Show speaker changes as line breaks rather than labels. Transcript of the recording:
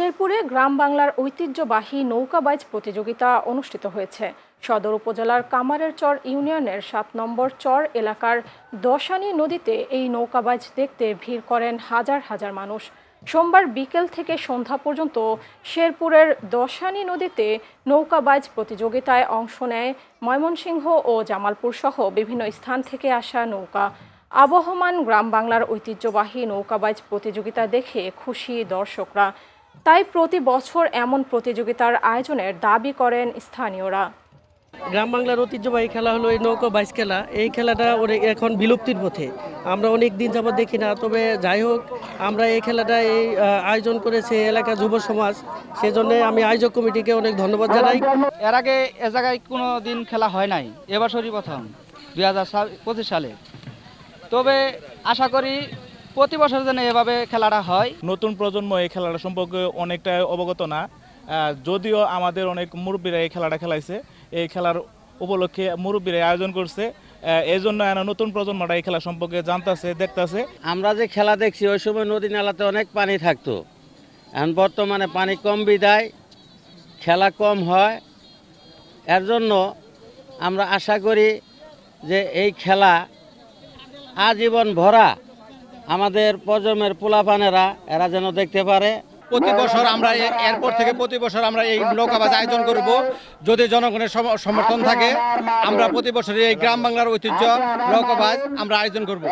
শেরপুরে গ্রাম বাংলার ঐতিহ্যবাহী নৌকাবাইজ প্রতিযোগিতা অনুষ্ঠিত হয়েছে। সদর উপজেলার কামারের চর ইউনিয়নের সাত নম্বর চর এলাকার দশানী নদীতে এই নৌকাবাইজ দেখতে ভিড় করেন হাজার হাজার মানুষ। সোমবার বিকেল থেকে সন্ধ্যা পর্যন্ত শেরপুরের দশানী নদীতে নৌকাবাইজ প্রতিযোগিতায় অংশ নেয় ময়মনসিংহ ও জামালপুর সহ বিভিন্ন স্থান থেকে আসা নৌকা। আবহমান গ্রাম বাংলার ঐতিহ্যবাহী নৌকাবাইজ প্রতিযোগিতা দেখে খুশি দর্শকরা। তাই প্রতি বছর এমন প্রতিযোগিতার আয়োজনের দাবি করেন স্থানীয়রা।
গ্রাম বাংলার ঐতিহ্যবাহী খেলা হলো এই নৌকা বাইচ খেলা। এই খেলাটা অনেক এখন বিলুপ্তির পথে। আমরা অনেক দিন যাবত দেখি না তবে যাই হোক আমরা এই খেলাটা এই আয়োজন করেছে এলাকা যুব সমাজ। সেজন্য আমি আয়োজক কমিটিকে অনেক ধন্যবাদ জানাই।
এর আগে এ জায়গায় কোনো দিন খেলা হয় নাই এবছরই প্রথম দুই হাজার পঁচিশ সালে। তবে আশা করি প্রতি বছর যেন এভাবে খেলাটা হয়।
নতুন প্রজন্ম এই খেলাটা সম্পর্কে অনেকটা অবগত না। যদিও আমাদের অনেক মুরব্বীরা এই খেলাটা খেলাইছে এই খেলার উপলক্ষে মুরব্বীরা আয়োজন করছে এই জন্য এরা নতুন প্রজন্মটা এই খেলা সম্পর্কে জানতেছে দেখতাছে।
আমরা যে খেলা দেখছি ওই সময় নদী নালাতে অনেক পানি থাকতো। এখন বর্তমানে পানি কম বিদায় খেলা কম হয়। এর জন্য আমরা আশা করি যে এই খেলা আজীবন ভরা আমাদের প্রজন্মের পোলাপানেরা, এরা যেন দেখতে পারে।
প্রতি বছর আমরা এরপর থেকে প্রতি বছর আমরা এই নৌকাবাজ আয়োজন করব। যদি জনগণের সমর্থন থাকে, আমরা প্রতি বছর এই গ্রাম বাংলার ঐতিহ্য নৌকাবাজ আমরা আয়োজন করব।